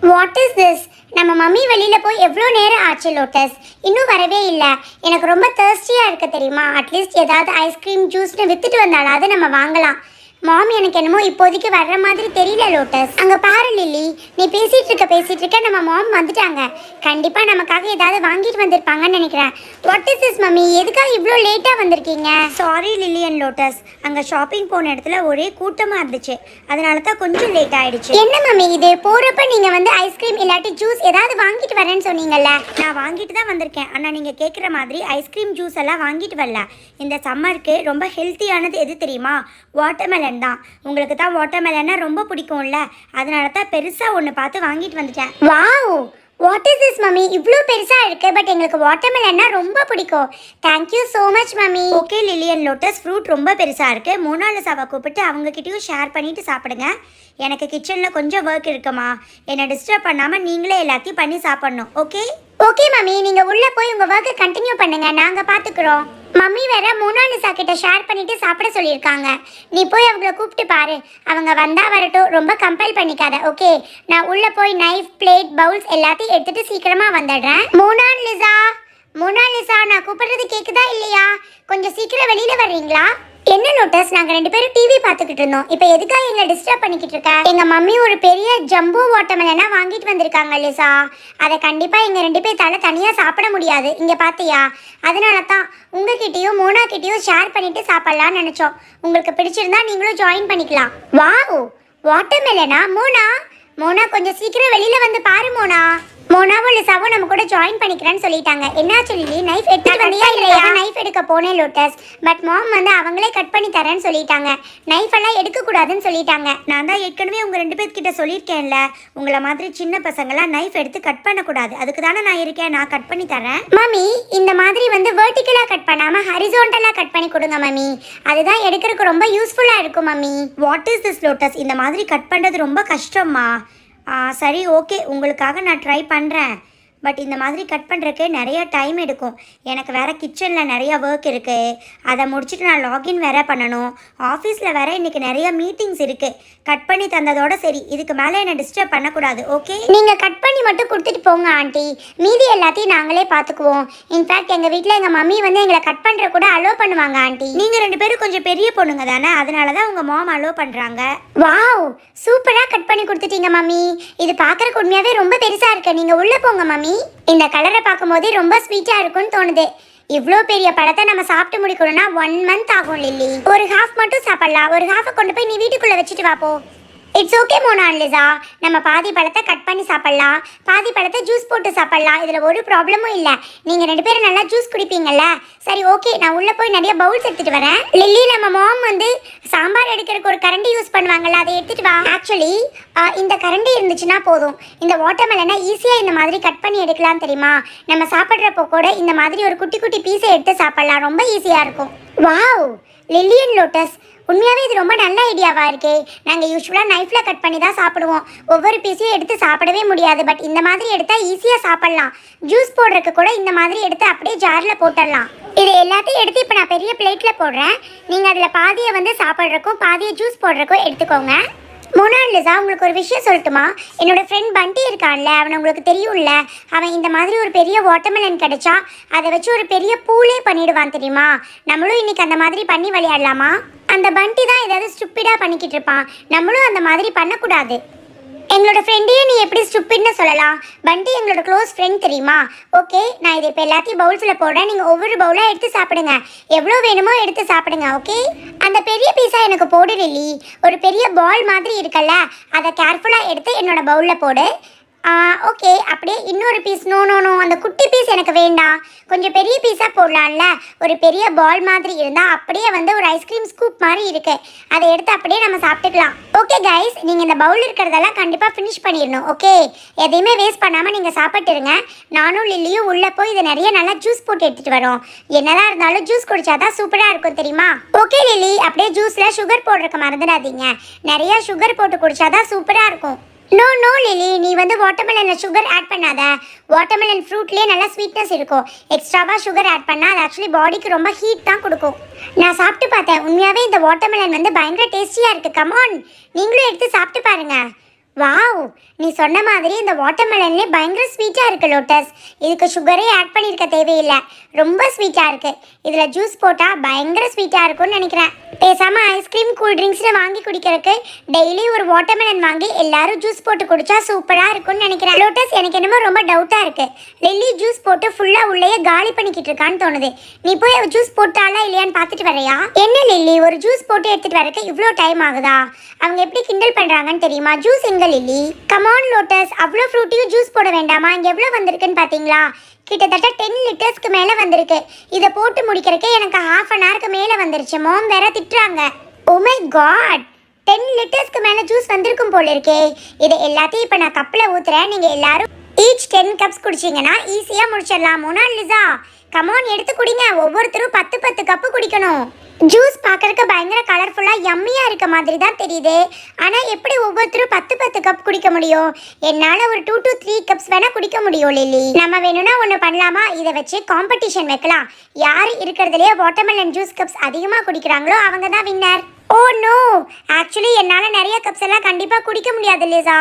What is this நம்ம mummy வெளியில் போய் எவ்வளோ நேரம் ஆச்சு லோட்டஸ் இன்னும் வரவே இல்லை. எனக்கு ரொம்ப தேர்ஸ்டியாக இருக்க தெரியுமா? அட்லீஸ்ட் ஏதாவது ஐஸ்கிரீம் ஜூஸ்னு விற்றுட்டு வந்தாலாவது நம்ம வாங்கலாம். மாம் எனக்கு என்னமோ இப்போதைக்கு வர்ற மாதிரி தெரியல லோட்டஸ். அங்கே பாரு லில்லி. நீ பேசிட்டு இருக்க பேசிட்டு இருக்க நம்ம மாம் வந்துட்டாங்க. கண்டிப்பாக நமக்காக ஏதாவது வாங்கிட்டு வந்திருப்பாங்கன்னு நினைக்கிறேன். What is this mummy? எதுக்காக இவ்வளோ லேட்டாக வந்திருக்கீங்க? சாரி லில்லியன் லோட்டஸ் அங்கே ஷாப்பிங் போன இடத்துல ஒரே கூட்டமாக இருந்துச்சு. அதனால தான் கொஞ்சம் லேட் ஆயிடுச்சு. என்ன மம்மி இது? போகிறப்ப நீங்கள் வந்து ஐஸ்கிரீம் இல்லாட்டி ஜூஸ் ஏதாவது வாங்கிட்டு வரேன்னு சொன்னீங்கல்ல? நான் வாங்கிட்டு தான் வந்திருக்கேன். ஆனால் நீங்கள் கேட்குற மாதிரி ஐஸ்கிரீம் ஜூஸ் எல்லாம் வாங்கிட்டு வரல. இந்த சம்மருக்கு ரொம்ப ஹெல்த்தியானது எது தெரியுமா? வாட்டர்மெலன் தான். உங்களுக்கு தான் வாட்டர்மெலன்னா ரொம்ப பிடிக்கும்ல. அதனால தான் பெருசாக ஒன்று பார்த்து வாங்கிட்டு வந்துட்டேன். Wow what is this mummy இவ்வளோ பெருசாக இருக்கு பட் எங்களுக்கு வாட்டர்மெலன்னா ரொம்ப பிடிக்கும். Thank you so much mummy okay Lily and Lotus fruit ரொம்ப பெருசாக இருக்குது மூணாலசாவை கூப்பிட்டு அவங்கக்கிட்டயும் ஷேர் பண்ணிட்டு சாப்பிடுங்க. எனக்கு கிச்சனில் கொஞ்சம் ஒர்க் இருக்குமா? என்னை டிஸ்டர்ப் பண்ணாமல் நீங்களே எல்லாத்தையும் பண்ணி சாப்பிட்ணும். ஓகே ஓகே மம்மி நீங்கள் உள்ளே போய் உங்கள் ஒர்க்கை கண்டினியூ பண்ணுங்க. நாங்கள் பார்த்துக்குறோம் மம்மி வேற மோனாலிசா கிட்ட ஷேர் பண்ணிட்டு சாப்பிட சொல்லியிருக்காங்க. நீ போய் அவங்கள கூப்பிட்டு பாரு. அவங்க வந்தா வரட்டும். ரொம்ப கம்பல் பண்ணிக்காத ஓகே நான் உள்ள போய் நைஃப் பிளேட் பவுல்ஸ் எல்லாத்தையும் எடுத்துட்டு சீக்கிரமா வந்துடுறேன். மோனாலிசா மோனாலிசா நான் கூப்பிடுறது கேக்குதா இல்லையா? கொஞ்சம் சீக்கிரம் வெளியில வர்றீங்களா? என்ன நோட்டஸ் நாங்க ரெண்டு பேரும் டிவி பாத்துக்கிட்டு இருந்தோம். இப்போ எதுக்காக எங்களை டிஸ்டர்ப் பண்ணிக்கிட்டு இருக்கா? எங்க மம்மி ஒரு பெரிய ஜம்போ வாட்டர்மெலனா வாங்கிட்டு வந்திருக்காங்க லிசா. அதை கண்டிப்பா எங்க ரெண்டு பேர் தலை தனியா சாப்பிட முடியாது. இங்க பாத்தியா அதனால தான் உங்ககிட்டயும் மோனா கிட்டயும் ஷேர் பண்ணிட்டு சாப்பிடலாம்னு நினைச்சோம். உங்களுக்கு பிடிச்சிருந்தா நீங்களும் ஜாயின் பண்ணிக்கலாம். வாவ்! வாட்டர்மெலனா மோனா? மோனா கொஞ்சம் சீக்கிரம் வெளியில வந்து பாரு மோனா. மோனாவும் லிசாவும் நம்ம கூட ஜாயின் பண்ணிக்கிறேன்னு சொல்லிட்டாங்க. என்னாச்சு லிலி நைஃப் எடுத்து வந்தியா இல்லையா? நைஃப் எடுக்க போனேன் லோட்டஸ் பட் மாம் வந்து அவங்களே கட் பண்ணி தரேன்னு சொல்லிட்டாங்க. நைஃப் எல்லாம் எடுக்க கூடாதுன்னு சொல்லிட்டாங்க. நான் தான் ஏற்கனவே உங்கள் ரெண்டு பேர்கிட்ட சொல்லியிருக்கேன்ல. உங்களை மாதிரி சின்ன பசங்களாம் நைஃப் எடுத்து கட் பண்ணக்கூடாது. அதுக்கு தானே நான் இருக்கேன். நான் கட் பண்ணி தரேன். மம்மி இந்த மாதிரி வந்து வெர்டிக்கலா கட் பண்ணாம ஹரிசோண்டலா கட் பண்ணி கொடுங்க மம்மி அதுதான் எடுக்கிறதுக்கு ரொம்ப யூஸ்ஃபுல்லா இருக்கும் mummy what is this Lotus இந்த மாதிரி கட் பண்ணுறது ரொம்ப கஷ்டம்மா. சரி ஓகே. உங்களுக்காக நான் ட்ரை பண்ணுறேன் பட் இந்த மாதிரி கட் பண்ணுறக்கு நிறைய டைம் எடுக்கும். எனக்கு வேற கிச்சனில் நிறைய ஒர்க் இருக்குது அதை முடிச்சுட்டு நான் லாகின் வேற பண்ணணும். ஆஃபீஸில் வேற இன்னைக்கு நிறைய மீட்டிங்ஸ் இருக்குது கட் பண்ணி தந்ததோட சரி இதுக்கு மேலே என்னை டிஸ்டர்ப் பண்ணக்கூடாது ஓகே நீங்க கட் பண்ணி மட்டும் கொடுத்துட்டு போங்க ஆண்டி மீதி எல்லாத்தையும் நாங்களே பாத்துக்குவோம் இன்ஃபேக்ட் எங்க வீட்ல எங்க மம்மி வந்து எங்களை கட் பண்ற கூட அலோ பண்ணுவாங்க ஆண்டி நீங்கள் ரெண்டு பேரும் கொஞ்சம் பெரிய பொண்ணுங்க தானே அதனால தான் உங்கள் மாம் அலோவ் பண்ணுறாங்க வாவ் சூப்பரா கட் பண்ணி கொடுத்துட்டீங்க மம்மி இது பார்க்கறதுக்கு உண்மையாவே ரொம்ப பெருசா இருக்கு. நீங்க உள்ள போங்க மம்மி இந்த கலரை பார்க்கும்போதே ரொம்ப ஸ்வீட்டாக இருக்கும்னு தோணுது. இவ்வளோ பெரிய பழத்தை நம்ம சாப்பிட்டு முடிக்கணும்னா ஒன் மந்த் ஆகும் லில்லி. ஒரு ஹாஃப் மட்டும் சாப்பிடலாம். ஒரு ஹாஃபை கொண்டு போய் நீ வீட்டுக்குள்ளே வச்சுட்டு வாப்போ இட்ஸ் ஓகே மோனா லிசா நம்ம பாதி பழத்தை கட் பண்ணி சாப்பிட்லாம். பாதி பழத்தை ஜூஸ் போட்டு சாப்பிட்லாம். இதில் ஒரு ப்ராப்ளமும் இல்லை. நீங்கள் ரெண்டு பேரும் நல்லா ஜூஸ் குடிப்பீங்கல்ல? சரி ஓகே நான் உள்ளே போய் நிறைய பவுல்ஸ் எடுத்துகிட்டு வரேன். லில்லி நம்ம மாம் வந்து சாம்பார் எடுக்கிறதுக்கு ஒரு கரண்டி யூஸ் பண்ணுவாங்கல்ல அதை எடுத்துகிட்டு வா. ஆக்சுவலி இந்த கரண்டி இருந்துச்சுன்னா போதும். இந்த வாட்டர்மெலனை ஈஸியாக இந்த மாதிரி கட் பண்ணி எடுக்கலாம் தெரியுமா? நம்ம சாப்பிட்றப்போ கூட இந்த மாதிரி ஒரு குட்டி குட்டி பீஸை எடுத்து சாப்பிட்லாம். ரொம்ப ஈஸியாக இருக்கும். வாவ் லில்லியன் லோட்டஸ் உண்மையாகவே இது ரொம்ப நல்ல ஐடியாவாக இருக்கே. நாங்கள் யூஸ்வலாக நைஃப்பில் கட் பண்ணி தான் சாப்பிடுவோம். ஒவ்வொரு பீஸையும் எடுத்து சாப்பிடவே முடியாது. பட் இந்த மாதிரி எடுத்தால் ஈஸியாக சாப்பிடலாம். ஜூஸ் போடுறதுக்கு கூட இந்த மாதிரி எடுத்து அப்படியே ஜாரில் போட்டுடலாம். இது எல்லாத்தையும் எடுத்து இப்போ நான் பெரிய பிளேட்டில் போடுறேன். நீங்கள் அதில் பாதியை வந்து சாப்பிட்றக்கும் பாதியை ஜூஸ் போடுறக்கும் எடுத்துக்கோங்க. மோனாலிசா உங்களுக்கு ஒரு விஷயம் சொல்லட்டுமா? என்னோட ஃப்ரெண்ட் பண்டி இருக்கான்ல அவனை உங்களுக்கு தெரியும்ல? அவன் இந்த மாதிரி ஒரு பெரிய வாட்டர்மெலன் கிடைச்சா அதை வச்சு ஒரு பெரிய பூலே பண்ணிடுவான் தெரியுமா? நம்மளும் இன்னைக்கு அந்த மாதிரி பண்ணி விளையாடலாமா? அந்த பண்டி தான் ஏதாவது ஸ்டுப்பிடாக பண்ணிக்கிட்டு இருப்பான். நம்மளும் அந்த மாதிரி பண்ணக்கூடாது. எங்களோட ஃப்ரெண்டையே நீ எப்படி ஸ்டூப்பிட்னு சொல்லலாம். பண்டி எங்களோட க்ளோஸ் ஃப்ரெண்ட் தெரியுமா? ஓகே நான் இதை இப்போ எல்லாத்தையும் பவுல்ஸில் போடுறேன். நீங்கள் ஒவ்வொரு பவுலாக எடுத்து சாப்பிடுங்க. எவ்வளோ வேணுமோ எடுத்து சாப்பிடுங்க ஓகே அந்த பெரிய பீஸா எனக்கு போடு லில்லி. ஒரு பெரிய பால் மாதிரி இருக்கல்ல அதை கேர்ஃபுல்லாக எடுத்து என்னோட பவுலில் போடு. ஓகே அப்படியே இன்னொரு பீஸ் நோ நோ நோ அந்த குட்டி பீஸ் எனக்கு வேண்டாம். கொஞ்சம் பெரிய பீஸாக போடலாம்ல. ஒரு பெரிய பால் மாதிரி இருந்தால் அப்படியே வந்து ஒரு ஐஸ்கிரீம் ஸ்கூப் மாதிரி இருக்கு. அதை எடுத்து அப்படியே நம்ம சாப்பிட்டுக்கலாம். ஓகே கைஸ் நீங்கள் இந்த பவுல் இருக்கிறதெல்லாம் கண்டிப்பாக ஃபினிஷ் பண்ணிடணும். ஓகே எதையுமே வேஸ்ட் பண்ணாமல் நீங்கள் சாப்பிட்டுருங்க. நானும் லில்லியும் உள்ளே போய் இதை நிறைய நல்லா ஜூஸ் போட்டு எடுத்துகிட்டு வரோம். என்னதான் இருந்தாலும் ஜூஸ் குடிச்சாதான் சூப்பராக இருக்கும் தெரியுமா? Okay Lily. அப்படியே ஜூஸில் சுகர் போடுறதுக்கு மறந்துடாதீங்க. நிறையா சுகர் போட்டு குடிச்சாதான் சூப்பராக இருக்கும். நோ நோ லிலி நீ வந்து வாட்டர்மெலனில் சுகர் ஆட் பண்ணாத. வாட்டர்மெலன் ஃப்ரூட்லேயே நல்லா ஸ்வீட்னஸ் இருக்கும். எக்ஸ்ட்ராவாக சுகர் ஆட் பண்ணால் அது ஆக்சுவலி பாடிக்கு ரொம்ப ஹீட் தான் கொடுக்கும். நான் சாப்பிட்டு பார்த்தேன். உண்மையாகவே இந்த வாட்டர்மெலன் வந்து பயங்கர டேஸ்டியாக இருக்குது கமான் நீங்களும் எடுத்து சாப்பிட்டு பாருங்கள் வாவ் நீ சொன்ன மாதிரி இந்த வாட்டர்மெலன்லேயே பயங்கர ஸ்வீட்டாக இருக்குது லோட்டஸ் இதுக்கு சுகரே ஆட் பண்ணியிருக்க தேவையில்லை. ரொம்ப ஸ்வீட்டாக இருக்குது இதில் ஜூஸ் போட்டால் பயங்கர ஸ்வீட்டாக இருக்கும்னு நினைக்கிறேன். பேசாமல் ஐஸ்கிரீம் கூல் ட்ரிங்க்ஸில் வாங்கி குடிக்கிறதுக்கு டெய்லி ஒரு வாட்டர்மெலன் வாங்கி எல்லாரும் ஜூஸ் போட்டு குடிச்சா சூப்பராக இருக்கும்னு நினைக்கிறேன். லோட்டஸ் எனக்கு என்னமோ ரொம்ப டவுட்டாக இருக்குது லில்லி ஜூஸ் போட்டு ஃபுல்லாக உள்ளேயே காலி பண்ணிக்கிட்டு இருக்கான்னு தோணுது. நீ போய் ஜூஸ் போட்டாலா இல்லையான்னு பார்த்துட்டு வரையா என்ன லில்லி ஒரு ஜூஸ் போட்டு எடுத்துகிட்டு வரக்கு இவ்வளோ டைம் ஆகுதா? அவங்க எப்படி கிண்டல் பண்ணுறாங்கன்னு தெரியுமா? ஜூஸ் எங்க லில்லி. கமான் லோட்டஸ் அவ்வளோ ஃப்ரூட்டியும் ஜூஸ் போட வேண்டாமா? இங்கே எவ்வளோ வந்திருக்குன்னு பார்த்தீங்களா கிட்டத்தட்ட டென் லிட்டர்ஸ்க்கு மேலே வந்திருக்கு. இதை போட்டு முடிக்கிறக்கே எனக்கு ஹாஃப் அன் ஹவருக்கு மேலே வந்துருச்சு. மோம் வேற திட்டுறாங்க. உமை காட் டென் லிட்டர்ஸ்க்கு மேலே ஜூஸ் வந்திருக்கும் போல இருக்கே. இதை எல்லாத்தையும் இப்போ நான் கப்பில் ஊத்துறேன். நீங்கள் எல்லாரும் ஈச் டென் கப்ஸ் குடிச்சீங்கன்னா ஈஸியாக முடிச்சிடலாம். மோனா கமோன் எடுத்து குடிங்க. ஒவ்வொருத்தரும் பத்து பத்து கப்பு குடிக்கணும். ஜூஸ் பார்க்கறக்கு பயங்கர கலர்ஃபுல்லாக எம்மியாக இருக்க மாதிரி தான் தெரியுது. ஆனால் எப்படி ஒவ்வொருத்தரும் பத்து பத்து கப் குடிக்க முடியும்? என்னால் ஒரு டூ டு த்ரீ கப்ஸ் வேணால் குடிக்க முடியும் லில்லி. நம்ம வேணும்னா ஒன்று பண்ணலாமா? இதை வச்சு காம்படிஷன் வைக்கலாம். யார் இருக்கிறதுலையே வாட்டர்மெலன் ஜூஸ் கப்ஸ் அதிகமாக குடிக்கிறாங்களோ அவங்க தான் வின்னர் ஓ நோ. ஆக்சுவலி என்னால் நிறைய கப்ஸ் எல்லாம் கண்டிப்பாக குடிக்க முடியாது லிசா.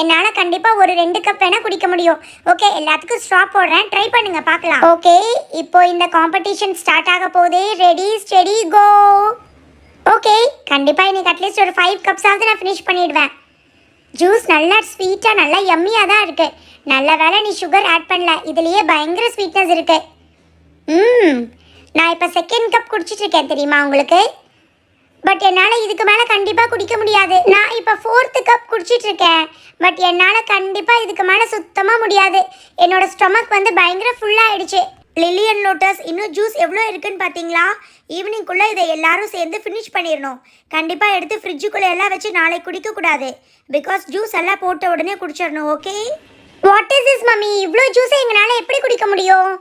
என்னால் கண்டிப்பாக ஒரு ரெண்டு கப் வேணால் குடிக்க முடியும். ஓகே எல்லாத்துக்கும் ஸ்டாப் போடுறேன். ட்ரை பண்ணுங்க பார்க்கலாம். ஓகே இப்போ இந்த காம்படிஷன் ஸ்டார்ட் ஆக போதே ரெடி ஸ்டெடி கோ ஓகே கண்டிப்பாக இன்னைக்கு அட்லீஸ்ட் ஒரு ஃபைவ் கப்ஸாவது நான் ஃபினிஷ் பண்ணிடுவேன். ஜூஸ் நல்லா ஸ்வீட்டாக நல்லா எம்மியாக தான் இருக்குது நல்ல வேளை நீ சுகர் ஆட் பண்ணல. இதுலேயே பயங்கர ஸ்வீட்னஸ் இருக்குது ம். நான் இப்போ செகண்ட் கப் குடிச்சிட்டு இருக்கேன் தெரியுமா உங்களுக்கு? பட் என்னால் இதுக்கு மேலே கண்டிப்பாக குடிக்க முடியாது. நான் இப்போ ஃபோர்த்து கப் குடிச்சிட்டு இருக்கேன் பட் என்னால் கண்டிப்பாக இதுக்கு மேலே சுத்தமாக முடியாது. என்னோட ஸ்டொமக் வந்து பயங்கர ஃபுல்லாகிடுச்சு லில்லியன் லோட்டஸ் இன்னும் ஜூஸ் எவ்வளோ இருக்குன்னு பார்த்தீங்களா ஈவினிங்குள்ளே இதை எல்லாரும் சேர்ந்து ஃபினிஷ் பண்ணிடணும் கண்டிப்பாக எடுத்து ஃப்ரிட்ஜுக்குள்ளே எல்லாம் வச்சு நாளைக்கு குடிக்கக்கூடாது பிகாஸ் ஜூஸ் எல்லாம் போட்ட உடனே குடிச்சிடணும் okay what is is mummy இவ்வளோ ஜூஸை எங்களால் எப்படி குடிக்க முடியும்?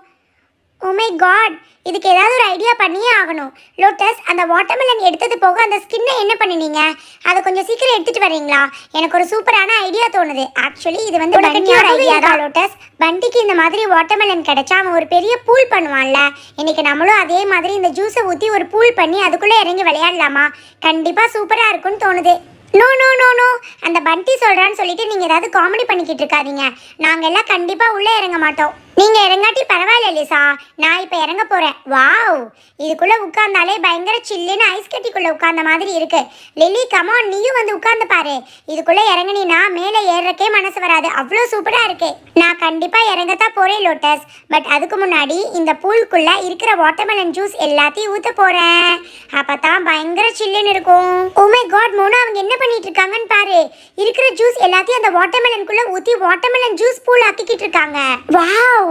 மை காட் இதுக்கு ஏதாவது ஒரு ஐடியா பண்ணியே ஆகணும். லோட்டஸ் அந்த வாட்டர்மெலன் எடுத்தது போக அந்த ஸ்கின்னை என்ன பண்ணினீங்க? அதை கொஞ்சம் சீக்கிரம் எடுத்துட்டு வரீங்களா? எனக்கு ஒரு சூப்பரான ஐடியா தோணுது. ஆக்சுவலி இது வந்து பண்டியோட ஐடியா தான் லோட்டஸ் பண்டிக்கு இந்த மாதிரி வாட்டர்மெலன் கிடைச்சா அவன் ஒரு பெரிய பூல் பண்ணுவான்ல. இன்னைக்கு நம்மளும் அதே மாதிரி இந்த ஜூஸை ஊற்றி ஒரு பூல் பண்ணி அதுக்குள்ளே இறங்கி விளையாடலாமா? கண்டிப்பாக சூப்பராக இருக்கும்னு தோணுது. நோ நோ நோ நோ அந்த பண்டி சொல்றான்னு சொல்லிட்டு நீங்க ஏதாவது காமெடி பண்ணிக்கிட்டு இருக்காதீங்க. நாங்க எல்லாம் கண்டிப்பா உள்ள இறங்க மாட்டோம். நீங்க இறங்காட்டி பரவாயில்ல லிசா. நான் இப்ப இறங்க போறேன். வாவ். இதுக்குள்ள உட்கார்ந்தாலே பயங்கர சில்லுன்னு ஐஸ் கட்டிக்குள்ள உட்கார்ந்த மாதிரி இருக்கு. லில்லி கமான் நீயும் வந்து உட்கார்ந்து பாரு. இதுக்குள்ள இறங்கினா மேலே ஏறக்கே மனசு வராது. அவ்வளோ சூப்பரா இருக்கு. நான் கண்டிப்பா இறங்கத்தான் போறேன் லோட்டஸ். பட் அதுக்கு முன்னாடி இந்த பூலுக்குள்ள இருக்கிற வாட்டர்மெலன் ஜூஸ் எல்லாத்தையும் ஊத்த போறேன். அப்பதான் பயங்கர சில்லுன்னு இருக்கும். ஓ காட் மோனா அவங்க என்ன பண்ணிட்டு இருக்காங்கன்னு பாரு. இருக்கிற ஜூஸ் எல்லாத்தையும் அந்த வாட்டர்மெலனுக்குள்ள ஊத்தி வாட்டர்மெலன் ஜூஸ் பூல் ஆக்கிக்கிட்டு இருக்காங்க. வாவ்.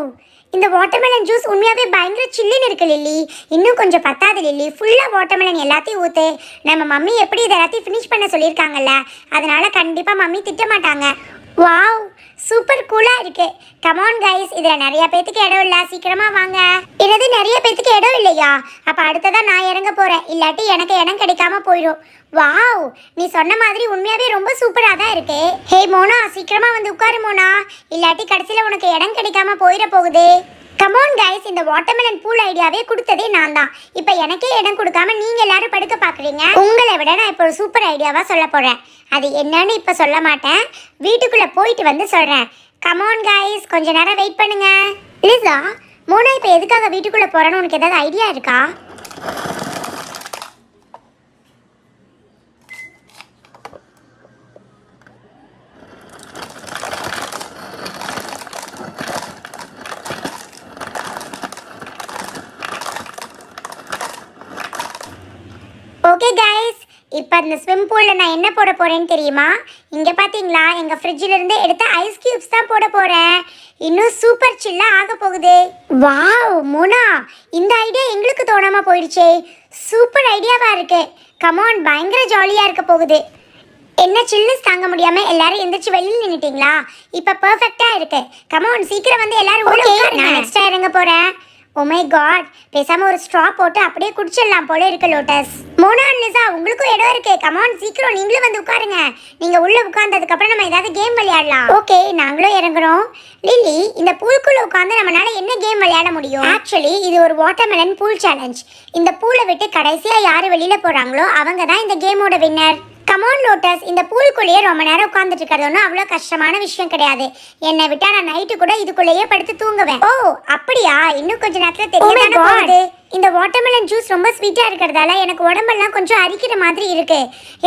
இந்த வாட்டர்மெலன் ஜூஸ் உண்மையாகவே பயங்கர சில்லுன்னு இருக்கு லில்லி. இன்னும் கொஞ்சம் பத்தாது லில்லி. ஃபுல்லாக வாட்டர்மெலன் எல்லாத்தையும் ஊத்து நம்ம மம்மி எப்படி இதை எல்லாத்தையும் ஃபினிஷ் பண்ண சொல்லியிருக்காங்கல்ல அதனால கண்டிப்பாக மம்மி திட்ட மாட்டாங்க வாவ் சூப்பர் கூலாக இருக்கு. கமான் கைஸ் இதில் நிறைய பேத்துக்கு இடம் இல்லை. சீக்கிரமாக வாங்க. என்னது நிறைய பேத்துக்கு இடம் இல்லையா? அப்போ அடுத்ததான் நான் இறங்க போகிறேன் இல்லாட்டி எனக்கு இடம் கிடைக்காம போயிடும் வாவ் நீ சொன்ன மாதிரி உண்மையாகவே ரொம்ப சூப்பராக தான் இருக்கு. ஹே மோனா சீக்கிரமாக வந்து உட்காரு மோனா. இல்லாட்டி கடைசியில் உனக்கு இடம் கிடைக்காம போயிட போகுது. கமோன் கைஸ் இந்த வாட்டர்மெலன் பூல் ஐடியாவே கொடுத்ததே நான் தான் இப்போ எனக்கே இடம் கொடுக்காம நீங்கள் எல்லாரும் படுக்க பார்க்குறீங்க உங்களை விட நான் இப்போ ஒரு சூப்பர் ஐடியாவாக சொல்ல போகிறேன் அது என்னன்னு இப்போ சொல்ல மாட்டேன். வீட்டுக்குள்ளே போயிட்டு வந்து சொல்கிறேன் கமோன் கைஸ் கொஞ்ச நேரம் வெயிட் பண்ணுங்க. லிசா மோனா இப்போ எதுக்காக வீட்டுக்குள்ளே போகிறேன்னு உனக்கு ஏதாவது ஐடியா இருக்கா? ஓகே கைஸ் இப்போ இந்த ஸ்விம் பூலில் நான் என்ன போட போகிறேன்னு தெரியுமா? இங்கே பார்த்தீங்களா எங்கள் ஃப்ரிட்ஜில் இருந்து எடுத்த ஐஸ் கியூப்ஸ் தான் போட போகிறேன் இன்னும் சூப்பர் சில்லாக ஆக போகுது. வாவ் மோனா இந்த ஐடியா எங்களுக்கு தோணாமல் போயிடுச்சே. சூப்பர் ஐடியாவாக இருக்கு. கமான் பயங்கர ஜாலியாக இருக்க போகுது. என்ன சில்னஸ் தாங்க முடியாம எல்லாரும் எந்திரிச்சு வெளியில் நின்னுட்டீங்களா? இப்ப பெர்ஃபெக்ட்டா இருக்கு. கமான் சீக்கிரம் வந்து எல்லாரும் நான் நெக்ஸ்ட் இறங்க போறேன். Oh ஓ காட் பேசாம ஒரு ஸ்ட்ரா போட்டு அப்படியே குடிச்சிடலாம் போல இருக்கு லோட்டஸ் மோனா நிசா உங்களுக்கும் இடம் இருக்கு. கமான் சீக்கிரம் நீங்களும் வந்து உட்காருங்க. நீங்க உள்ள உட்கார்ந்ததுக்கு அப்புறம் நம்ம ஏதாவது கேம் விளையாடலாம். ஓகே நாங்களும் இறங்குறோம். லில்லி இந்த பூல்குள்ள உட்கார்ந்து நம்மளால என்ன கேம் விளையாட முடியும்? ஆக்சுவலி இது ஒரு வாட்டர்மெலன் பூல் சேலஞ்ச் இந்த பூலை விட்டு கடைசியா யாரு வெளியில போறாங்களோ அவங்க தான் இந்த கேமோட வின்னர் கமான் லோட்டஸ் இந்த பூலுக்குள்ளேயே ரொம்ப நேரம் உட்காந்துட்டு இருக்கிறது ஒன்றும் அவ்வளோ கஷ்டமான விஷயம் கிடையாது. என்னை விட்டா நான் நைட்டு கூட இதுக்குள்ளேயே படுத்து தூங்குவேன். ஓ அப்படியா? இன்னும் கொஞ்ச நேரத்தில் தெரியும் போகுது? இந்த வாட்டர்மெலன் ஜூஸ் ரொம்ப ஸ்வீட்டாக இருக்கிறதால எனக்கு உடம்பெல்லாம் கொஞ்சம் அரிக்கிற மாதிரி இருக்கு.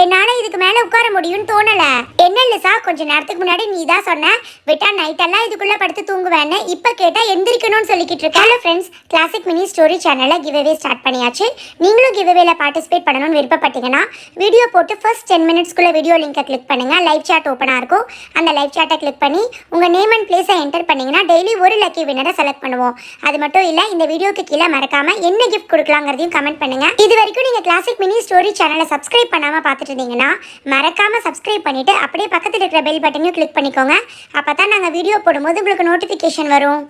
என்னால் இதுக்கு மேலே உட்கார முடியும்னு தோணல. என்ன லிசா கொஞ்ச நேரத்துக்கு முன்னாடி நீ தான் சொன்ன. விட்டா நைட் இதுக்குள்ளே படுத்து தூங்குவேன்னு இப்போ கேட்டால் எந்திரிக்கணும்னு சொல்லிக்கிட்டு இருக்கேன். Hello friends classic mini story சேனலை கிவ்அவே ஸ்டார்ட் பண்ணியாச்சு. நீங்களும் கிவ்அவேல பார்ட்டிசிபேட் பண்ணணும்னு விருப்பப்பட்டீங்கன்னா வீடியோ போட்டு ஃபர்ஸ்ட் டென் மினிட்ஸ்க்குள்ளே வீடியோ லிங்கை கிளிக் பண்ணுங்கள் லைவ் சாட் ஓப்பனாக இருக்கும். அந்த லைவ் சாட்டை கிளிக் பண்ணி உங்கள் நேம் அண்ட் பிளேஸை என்டர் பண்ணிங்கன்னா டெய்லி ஒரு லக்கி வினரை செலக்ட் பண்ணுவோம். அது மட்டும் இல்லை இந்த வீடியோக்கு கீழே மறக்காமல் என்ன கிஃப்ட் கொடுக்கலாங்கிறதையும் கமெண்ட் பண்ணுங்க. இது வரைக்கும் நீங்க கிளாசிக் மினி ஸ்டோரி சேனலை சப்ஸ்கிரைப் பண்ணாம பார்த்துட்டு இருந்தீங்கன்னா மறக்காம சப்ஸ்கிரைப் பண்ணிட்டு அப்படியே பக்கத்தில் இருக்கிற பெல் பட்டனையும் கிளிக் பண்ணிக்கோங்க. அப்பதான் நாங்க வீடியோ போடும்போது உங்களுக்கு நோட்டிஃபிகேஷன் வரும்.